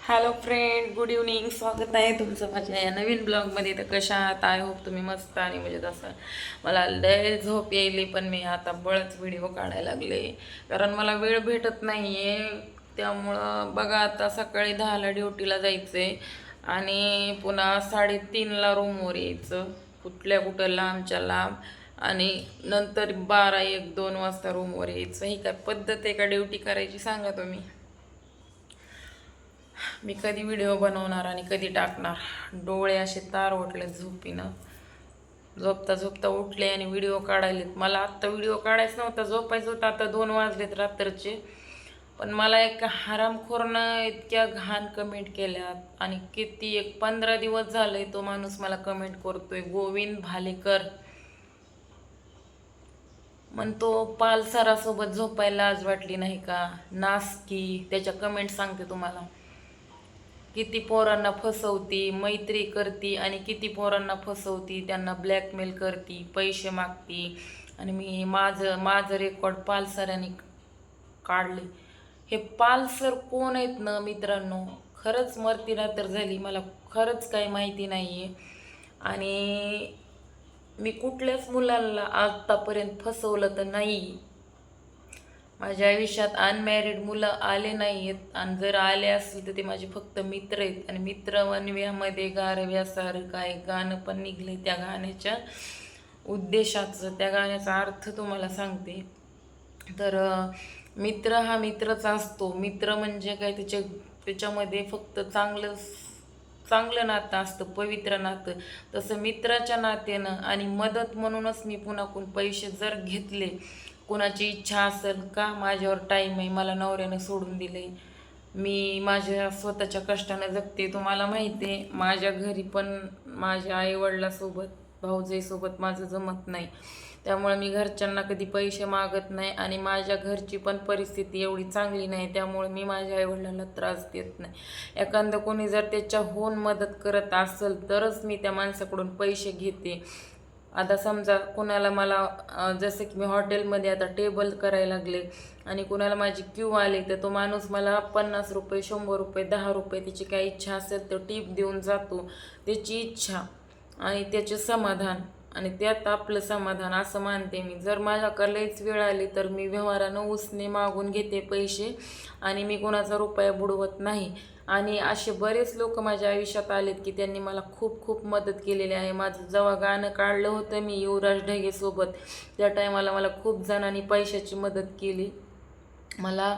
Hello friend good evening स्वागत आहे तुमचं माझ्या या नवीन ब्लॉगमध्ये तर कशा आहात? आय होप तुम्ही मस्त आणि म्हणजे असं मला लय झोप येईल पण मी आता बळच व्हिडिओ काढायला लागले. कारण मला वेळ भेटत नाही आहे त्यामुळं बघा आता सकाळी दहाला ड्युटीला जायचं आहे आणि पुन्हा साडेतीनला रूमवर यायचं. कुठल्या कुठं लांबच्या लांब. आणि नंतर बारा एक दोन वाजता रूमवर यायचं. ही काय पद्धत आहे का ड्युटी करायची सांगा तुम्ही. मी कधी व्हिडिओ बनवणार आणि कधी टाकणार? डोळे असे तार ओटले झोपीनं. झोपता झोपता उठले आणि व्हिडिओ काढायलेत. मला आत्ता व्हिडिओ काढायचा नव्हता झोपायचं होतं. आता दोन वाजलेत रात्रचे. पण मला एक हरामखोरनं इतक्या घाण कमेंट केल्यात. आणि किती एक पंधरा दिवस झालंय तो माणूस मला कमेंट करतोय. गोविंद भालेकर. म्हणतो पालसरासोबत झोपायला आज वाटली नाही का? नासकी त्याच्या कमेंट सांगते तुम्हाला. किती पोरांना फसवती मैत्री करती आणि किती पोरांना फसवती त्यांना ब्लॅकमेल करती पैसे मागती. आणि मी माझं माझं रेकॉर्ड पालसरांनी काढले. हे पालसर कोण आहेत ना मित्रांनो? खरंच मरती तर झाली मला खरंच काही माहिती नाही आहे आणि मी कुठल्याच मुलांना आत्तापर्यंत फसवलं तर नाही. माझ्या आयुष्यात अनमॅरिड मुलं आले नाही आहेत आणि जर आले असतील तर ते माझे फक्त मित्र आहेत. आणि मित्र वनव्यामध्ये गारव्यासारखं आहे गाणं पण निघले त्या गाण्याच्या उद्देशाचं. त्या गाण्याचा अर्थ तुम्हाला सांगते. तर मित्र हा मित्रच असतो. मित्र म्हणजे काय? त्याच्या त्याच्यामध्ये फक्त चांगलं चांगलं नातं असतं पवित्र नातं. तसं मित्राच्या नात्यानं आणि मदत म्हणूनच मी पुन्हाकून पैसे जर घेतले कोणाची इच्छा असेल का माझ्यावर टाईम आहे मला नवऱ्यानं सोडून दिले मी माझ्या स्वतःच्या कष्टानं जगते तुम्हाला माहिती आहे माझ्या घरी पण माझ्या आईवडिलासोबत भाऊजाईसोबत माझं जमत नाही. त्यामुळे मी घरच्यांना कधी पैसे मागत नाही आणि माझ्या घरची पण परिस्थिती एवढी चांगली नाही त्यामुळे मी माझ्या आईवडिलांना त्रास देत नाही. एखादं कोणी जर त्याच्या होऊन मदत करत असेल तरच मी त्या माणसाकडून पैसे घेते. आता समजा कोणाला मला जसे जसं की मी हॉटेलमध्ये आता टेबल करायला लागले आणि कोणाला माझी क्यू आली तर तो माणूस मला पन्नास रुपये शंभर रुपये दहा रुपये त्याची काही इच्छा असेल तर टीप देऊन जातो. त्याची इच्छा आणि त्याचे समाधान आणि त्यात आपलं समाधान असं मानते मी. जर माझ्याकडे लईच वेळ आली तर मी व्यवहारानं उसने मागून घेते पैसे आणि मी कोणाचा रुपया बुडवत नाही. आणि असे बरेच लोक माझ्या आयुष्यात आलेत की त्यांनी मला खूप खूप मदत केलेली आहे. माझं जेव्हा गाणं काढलं होतं मी युवराज ढगेसोबत त्या टायमाला मला खूप जणांनी पैशाची मदत केली. मला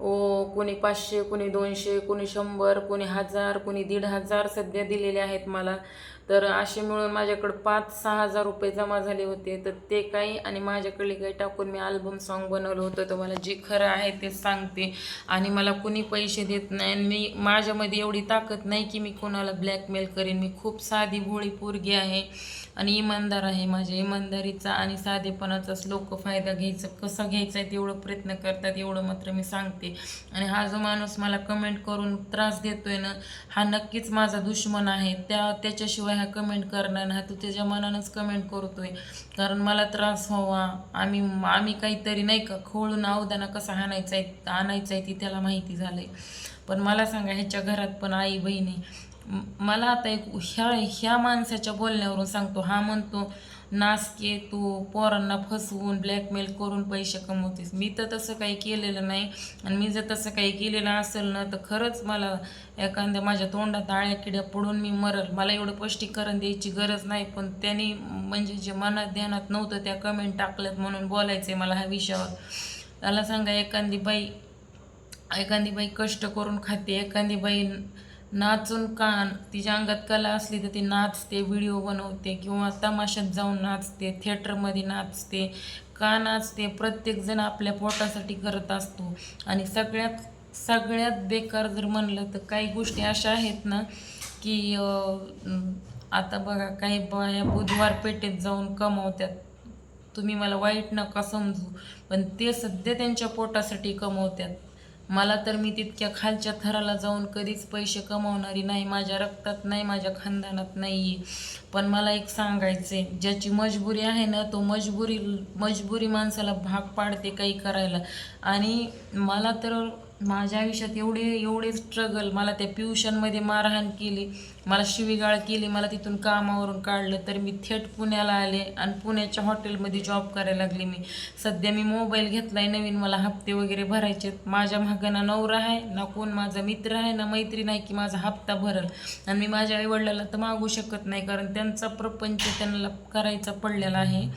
ओ कोणी पाचशे कोणी दोनशे कोणी शंभर कोणी हजार कोणी दीड हजार सध्या दिलेले आहेत मला. तर असे मिळून माझ्याकडं पाच सहा हजार रुपये जमा झाले होते. तर ते काही आणि माझ्याकडे काही टाकून मी अल्बम सॉन्ग बनवलं होतं. तर मला जे खरं आहे ते सांगते. आणि मला कुणी पैसे देत नाही आणि मी माझ्यामध्ये एवढी ताकद नाही की मी कोणाला ब्लॅकमेल करेन. मी खूप साधी भोळी पोरगी आहे आणि इमानदार आहे माझ्या. इमानदारीचा आणि साधेपणाचाच लोक फायदा घ्यायचा कसा घ्यायचा आहे तेवढं प्रयत्न करतात एवढं मात्र मी सांगते. आणि हा जो माणूस मला कमेंट करून त्रास देतोय ना हा नक्कीच माझा दुश्मन आहे. त्या त्याच्याशिवाय ह्या कमेंट करणार नाही तू त्याच्या मनानंच कमेंट करतोय. कारण मला त्रास व्हावा. आम्ही आम्ही काहीतरी नाही का खोळून अवदाना कसा आणायचा आहे आणायचा आहे ती त्याला माहिती झालंय. पण मला सांगा ह्याच्या घरात पण आई बहिणी मला आता एक ह्या ह्या माणसाच्या बोलण्यावरून सांगतो. हा म्हणतो नासके तू पोरांना फसवून ब्लॅकमेल करून पैसे कमवतेस. मी तर तसं काही केलेलं नाही आणि मी जर तसं काही केलेलं असेल ना तर खरंच मला एखाद्या माझ्या तोंडात आळ्या किड्या पडून मी मरल. मला एवढं स्पष्टीकरण द्यायची गरज नाही पण त्यांनी म्हणजे जे मनात ध्यानात नव्हतं त्या कमेंट टाकल्यात म्हणून बोलायचं आहे मला ह्या विषयावर. त्याला सांगा एखादी बाई एखादी बाई कष्ट करून खाते एखादी बाई नाचून का तिच्या अंगात कला असली तर ती नाचते व्हिडिओ बनवते किंवा तमाशात जाऊन नाचते थिएटरमध्ये नाचते का नाचते प्रत्येकजण आपल्या पोटासाठी करत असतो. आणि सगळ्यात सगळ्यात बेकार जर म्हणलं तर काही गोष्टी अशा आहेत ना की आता बघा काही बाया बुधवार पेठेत जाऊन कमावतात तुम्ही मला वाईट नका समजू पण ते सध्या त्यांच्या पोटासाठी कमवतात मला तर मी तितक्या खालच्या थराला जाऊन कधीच पैसे कमावणारी नाही माझ्या रक्तात नाही माझ्या खानदानात नाही पण मला एक सांगायचं आहे ज्याची मजबुरी आहे ना तो मजबुरी मजबुरी माणसाला भाग पाडते काही करायला. आणि मला तर माझ्या आयुष्यात एवढे एवढे स्ट्रगल मला त्या ट्युशनमध्ये मारहाण केली. मला शिवीगाळ केली. मला तिथून कामावरून काढलं. तर मी थेट पुण्याला आले आणि पुण्याच्या हॉटेलमध्ये जॉब करायला लागले मी. सध्या मी मोबाईल घेतला आहे नवीन. मला हप्ते वगैरे भरायचे आहेत. माझ्या मागं ना नवरा आहे ना कोण माझा मित्र आहे ना मैत्रीण आहे की माझा हप्ता भरल. आणि मी माझ्या आईवडिलाला तर मागू शकत नाही कारण त्यांचा प्रपंच त्यांना करायचा पडलेला आहे.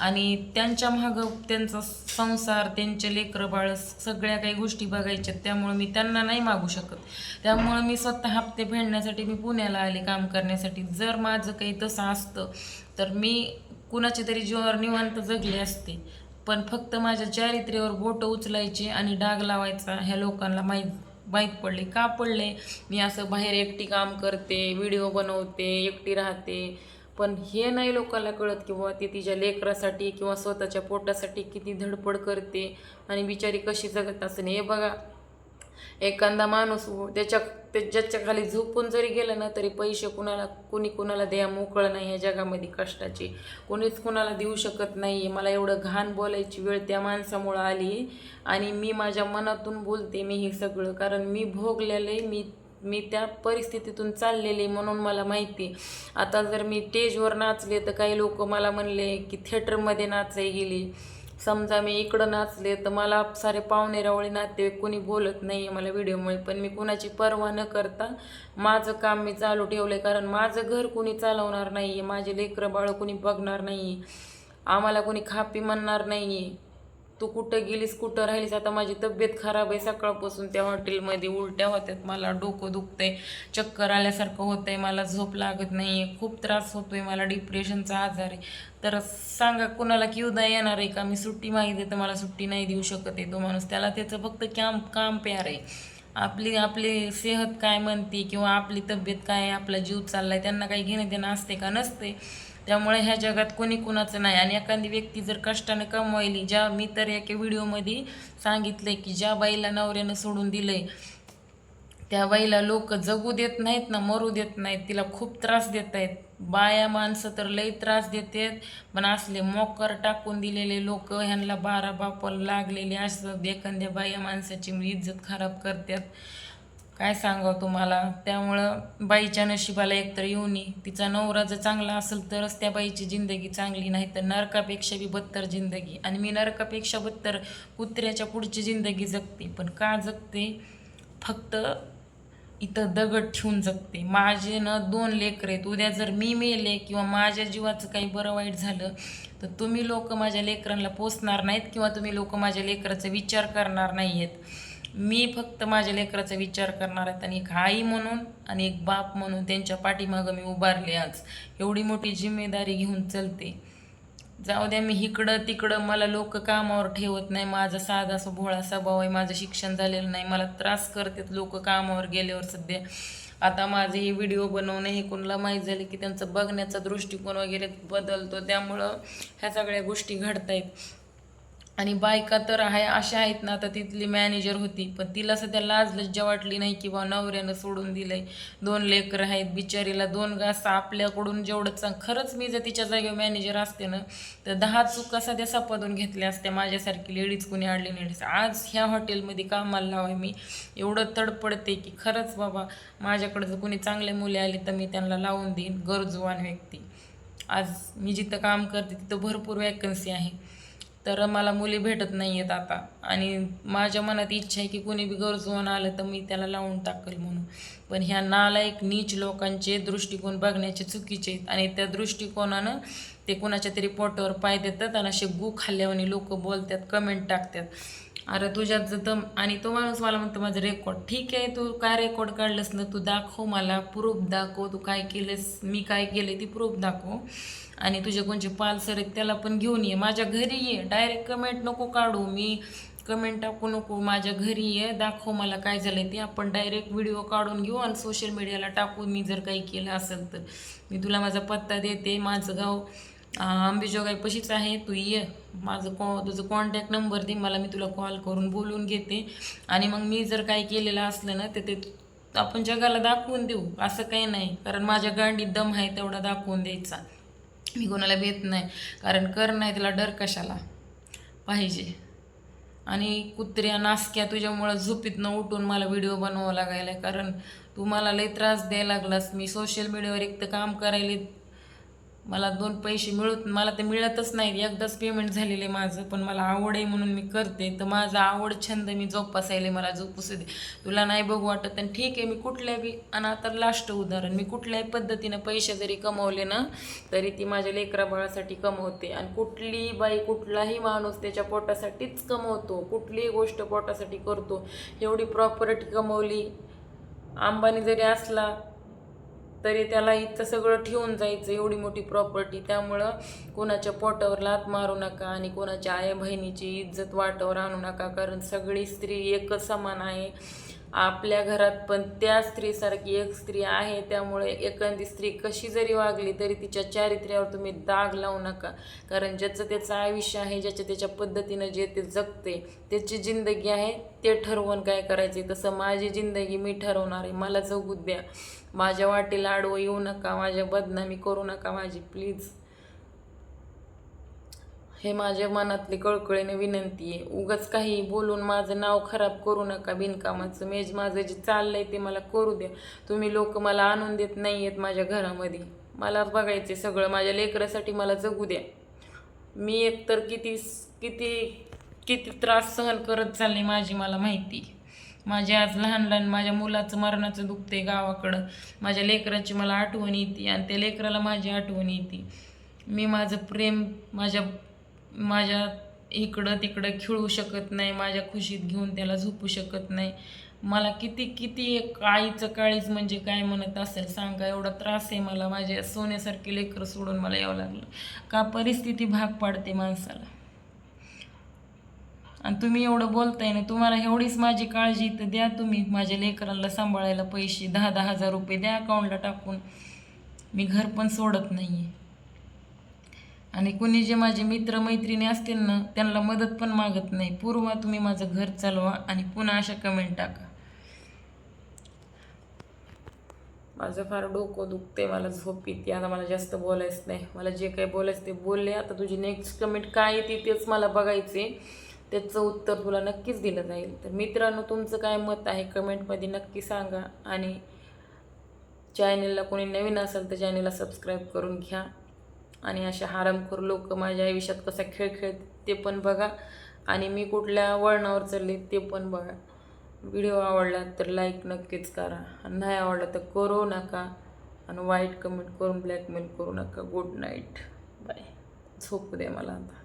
आणि त्यांच्या मागं त्यांचा संसार त्यांचे लेकरं बाळ सगळ्या काही गोष्टी बघायच्या त्यामुळे मी त्यांना नाही मागू शकत. त्यामुळे मी स्वतः हप्ते फेडण्यासाठी मी पुण्याला आले काम करण्यासाठी. जर माझं काही तसं असतं तर मी कुणाच्या तरी जीवावर निवांत जगले असते. पण फक्त माझ्या चारित्र्यावर बोटं उचलायचे आणि डाग लावायचा ह्या लोकांना माहीत माहीत पडले. का पडले? मी असं बाहेर एकटी काम करते व्हिडिओ बनवते एकटी राहते. पण हे नाही लोकांना कळत किंवा ती तिच्या लेकरासाठी किंवा स्वतःच्या पोटासाठी किती धडपड करते आणि बिचारी कशी जगत असेल. हे बघा एखादा माणूस त्याच्या ते खाली झोपून जरी गेलं ना तरी पैसे कुणाला कुणी कुणाला द्या मोकळं नाही या जगामध्ये कष्टाची. कोणीच कुणाला देऊ शकत नाही मला एवढं घाण बोलायची वेळ त्या माणसामुळं आली आणि मी माझ्या मनातून बोलते मी हे सगळं. कारण मी भोगलेलं आहे मी मी त्या परिस्थितीतून चाललेली म्हणून मला माहिती आता जर मी स्टेजवर नाचले तर काही लोक मला म्हणले की थिएटरमध्ये नाचाय गेली. समजा मी इकडं नाचले तर मला सारे पाहुणे रावळे नातेवाईक कोणी बोलत नाही आहे मला व्हिडिओमुळे. पण मी कुणाची पर्वा न करता माझं काम मी चालू ठेवलं आहे कारण माझं घर कोणी चालवणार नाही आहे माझे लेकरं बाळं कोणी बघणार नाही आहे आम्हाला कोणी खापी म्हणणार नाही आहे तू कुठं गेलीस कुठं राहिलीस आता माझी तब्येत खराब आहे सकाळपासून त्या हॉटेलमध्ये उलट्या होत्यात मला डोकं दुखतंय चक्कर आल्यासारखं होतंय मला झोप लागत नाही आहे खूप त्रास होतोय मला डिप्रेशनचा आजार आहे. तर सांगा कुणाला की उद्या येणार आहे का? मी सुट्टी मागितली तर मला सुट्टी नाही देऊ शकत आहे तो माणूस. त्याला त्याचं फक्त काम काम प्यार आहे. आपली आपली सेहत काय म्हणते किंवा आपली तब्येत काय आहे आपला जीव चाललाय त्यांना काही घेणं देणं असते का? नसते. त्यामुळे ह्या जगात कोणी कुणाचं नाही. आणि एखादी व्यक्ती जर कष्टानं कमवायली ज्या मी तर एका व्हिडिओमध्ये सांगितलंय की ज्या बाईला नवऱ्यानं सोडून दिलंय त्या बाईला लोक जगू देत नाहीत ना मरू देत नाहीत. तिला खूप त्रास देत आहेत. बाया माणसं तर लई त्रास देतात पण असले मोकर टाकून दिलेले लोक ह्यांना बारा बापाला लागलेले असतात. एखाद्या बाया माणसाची इज्जत खराब करतात. काय सांगावं तुम्हाला? त्यामुळं बाईच्या नशिबाला एकतर येऊन तिचा नवरा जर चांगला असेल तरच त्या बाईची जिंदगी चांगली नाही तर नरकापेक्षा बी बत्तर जिंदगी. आणि मी नरकापेक्षा बत्तर कुत्र्याच्या पुढची जिंदगी जगते. पण का जगते? फक्त इथं दगड ठेवून जगते. माझे न दोन लेकर आहेत. उद्या जर मी मेले किंवा माझ्या जीवाचं काही बरं वाईट झालं तर तुम्ही लोक माझ्या लेकरांना पोचणार नाहीत किंवा तुम्ही लोक माझ्या लेकराचा विचार करणार नाही आहेत मी फक्त माझ्या लेकराचा विचार करणार आहेत आणि एक आई म्हणून आणि एक बाप म्हणून त्यांच्या पाठीमागं मी उभारले आज. एवढी मोठी जिम्मेदारी घेऊन चलते. जाऊ द्या मी इकडं तिकडं मला लोक कामावर ठेवत नाही. माझा साधा असं भोळा स्वभाव आहे. माझं शिक्षण झालेलं नाही. मला त्रास करतात लोक कामावर गेल्यावर सध्या. आता माझे हे व्हिडिओ बनवणं हे कोणाला माहीत झाले की त्यांचं बघण्याचा दृष्टिकोन वगैरे बदलतो. त्यामुळं ह्या सगळ्या गोष्टी घडत आहेत आणि बायका तर आहे अशा आहेत ना आता तिथली मॅनेजर होती पण तिला सध्या लाज लज्जा वाटली नाही की बा नवऱ्यानं सोडून दिलंय. दोन लेकरं आहेत बिचारीला दोन घास आपल्याकडून जेवढं चांग खरंच मी जर तिच्या जागेवर मॅनेजर असते ना तर दहा चुका सध्या सपादून घेतल्या असत्या माझ्यासारखी लेडीज कोणी आणली नाही आज ह्या हॉटेलमध्ये कामाला लावाय मी. एवढं तडपडते की खरंच बाबा माझ्याकडे जर कोणी चांगले मुले आली तर मी त्यांना लावून देईन गरजूवान व्यक्ती. आज मी जिथं काम करते तिथं भरपूर वॅकन्सी आहे. तर मला मुली भेटत नाही आहेत आता. आणि माझ्या मनात इच्छा आहे की कोणी बी गरजून आलं तर मी त्याला लावून टाकेल म्हणून. पण ह्या नालायक नीच लोकांचे दृष्टिकोन बघण्याचे चुकीचे आहेत. आणि त्या दृष्टिकोनानं ते कोणाच्या तरी पोटावर पाय देतात आणि असे गू खाल्ल्यावानी लोक बोलतात कमेंट टाकतात. अरे तुझ्यात जर आणि तो माणूस मला म्हणतो माझं रेकॉर्ड ठीक आहे तू काय रेकॉर्ड काढलंस ना तू दाखव मला प्रूफ दाखव तू काय केलंस मी काय केलं ती प्रूफ दाखव. आणि तुझे कोणचे पालसर आहेत त्याला पण घेऊन ये. माझ्या घरी ये डायरेक्ट कमेंट नको काढू मी कमेंट टाकू नको माझ्या घरी ये दाखव मला काय झालं ते आपण डायरेक्ट व्हिडिओ काढून घेऊ आणि सोशल मीडियाला टाकू मी जर काही केलं असेल तर. मी तुला माझा पत्ता देते माझं गाव आंबेजोगाईपाशीच आहे तू ये. माझं कॉ तुझं कॉन्टॅक्ट नंबर दे मला मी तुला कॉल करून बोलून घेते. आणि मग मी जर काही केलेलं असलं ना तर ते आपण जगाला दाखवून देऊ. असं काही नाही. कारण माझ्या गांडीत दम आहे तेवढा दाखवून द्यायचा. मी कोणाला भेट नाही. कारण कर नाही त्याला डर कशाला? पाहिजे. आणि कुत्र्या नासक्या तुझ्यामुळं झोपीतनं उठून मला व्हिडिओ बनवावा लागायला कारण तू मला लई त्रास द्यायला लागलास. मी सोशल मीडियावर एक तर काम करायला मला दोन पैसे मिळत मला ते मिळतच नाहीत. एकदाच पेमेंट झालेले माझं पण मला आवड आहे म्हणून मी करते. तर माझा आवड छंद मी जोपासायला मला जोपूस दे. तुला नाही बघू वाटत आणि ठीक आहे मी कुठल्या बी आणि आता लास्ट उदाहरण मी कुठल्याही पद्धतीनं पैसे जरी कमवले ना तरी ती माझ्या लेकरा बाळासाठी कमवते. आणि कुठली बाई कुठलाही माणूस त्याच्या पोटासाठीच कमवतो. कुठलीही गोष्ट पोटासाठी करतो. एवढी प्रॉपर्टी कमवली अंबानी जरी असला तरी त्याला इथं सगळं ठेवून जायचं एवढी मोठी प्रॉपर्टी त्यामुळं कोणाच्या पोटावर लात मारू नका आणि कोणाच्या आई बहिणीची इज्जत वाटावर आणू नका कारण सगळी स्त्री एकच समान आहे. आपल्या घरात पण त्या स्त्रीसारखी एक स्त्री आहे त्यामुळे एखादी स्त्री कशी जरी वागली तरी तिच्या चारित्र्यावर तुम्ही दाग लावू नका. कारण ज्याचं त्याचं आयुष्य आहे ज्याच्या त्याच्या पद्धतीनं जे ते जगते त्याची जिंदगी आहे ते ठरवून काय करायचे तसं माझी जिंदगी मी ठरवणार आहे. मला जगू द्या. माझ्या वाटेला आडवं येऊ नका माझ्या बदनामी करू नका माझी प्लीज हे माझ्या मनातली कळकळीने विनंती आहे. उगाच काही बोलून माझं नाव खराब करू नका बिनकामाचं. मेज माझं जे चाललंय ते मला करू द्या. तुम्ही लोक मला आणून देत नाही आहेत माझ्या घरामध्ये. मला बघायचे सगळं. माझ्या लेकरासाठी मला जगू द्या. मी एकतर किती किती किती त्रास सहन करत चालले माझी मला माहिती माझे आज लहान लहान माझ्या मुलाचं मरणाचं दुखते गावाकडं. माझ्या लेकराची मला आठवण येते आणि त्या लेकराला माझी आठवण येते. मी माझं प्रेम माझ्या माझ्या इकडं तिकडं खिळू शकत नाही माझ्या खुशीत घेऊन त्याला झोपू शकत नाही. मला किती किती एक आईचं काळीच म्हणजे काय म्हणत असेल सांगा एवढा त्रास आहे मला. माझ्या सोन्यासारखे लेकरं सोडून मला यावं लागलं. का परिस्थिती भाग पाडते माणसाला? आणि तुम्ही एवढं बोलताय ना तुम्हाला एवढीच माझी काळजी तर द्या तुम्ही माझ्या लेकरांना सांभाळायला पैसे दहा दहा हजार रुपये द्या अकाउंटला टाकून. मी घर पण सोडत नाही आहे आणि कुणी जे माझे मित्र मैत्रिणी असतील ना त्यांना मदत पण मागत नाही. पूर्वा तुम्ही माझं घर चालवा आणि पुन्हा अशा कमेंट टाका. माझं फार डोकं दुखते मला झोप येते. आता मला जास्त बोलायचं नाही. मला जे काही बोलायचं ते बोलले. आता तुझी नेक्स्ट कमेंट काय येते तेच मला बघायचे त्याचं उत्तर तुला नक्कीच दिलं जाईल. तर मित्रांनो तुमचं काय मत आहे? कमेंटमध्ये नक्की सांगा आणि चॅनलला कोणी नवीन असेल तर चॅनलला सबस्क्राईब करून घ्या. आणि अशा हारामखोर लोक माझ्या आयुष्यात कसा खेळ खेळत ते पण बघा. आणि मी कुठल्या वळणावर चालले ते पण बघा. व्हिडिओ आवडला तर लाईक नक्कीच करा. आणि नाही आवडला तर करू नका. आणि वाईट कमेंट करून ब्लॅकमेल करू नका. गुड नाईट बाय झोपू दे मला आता.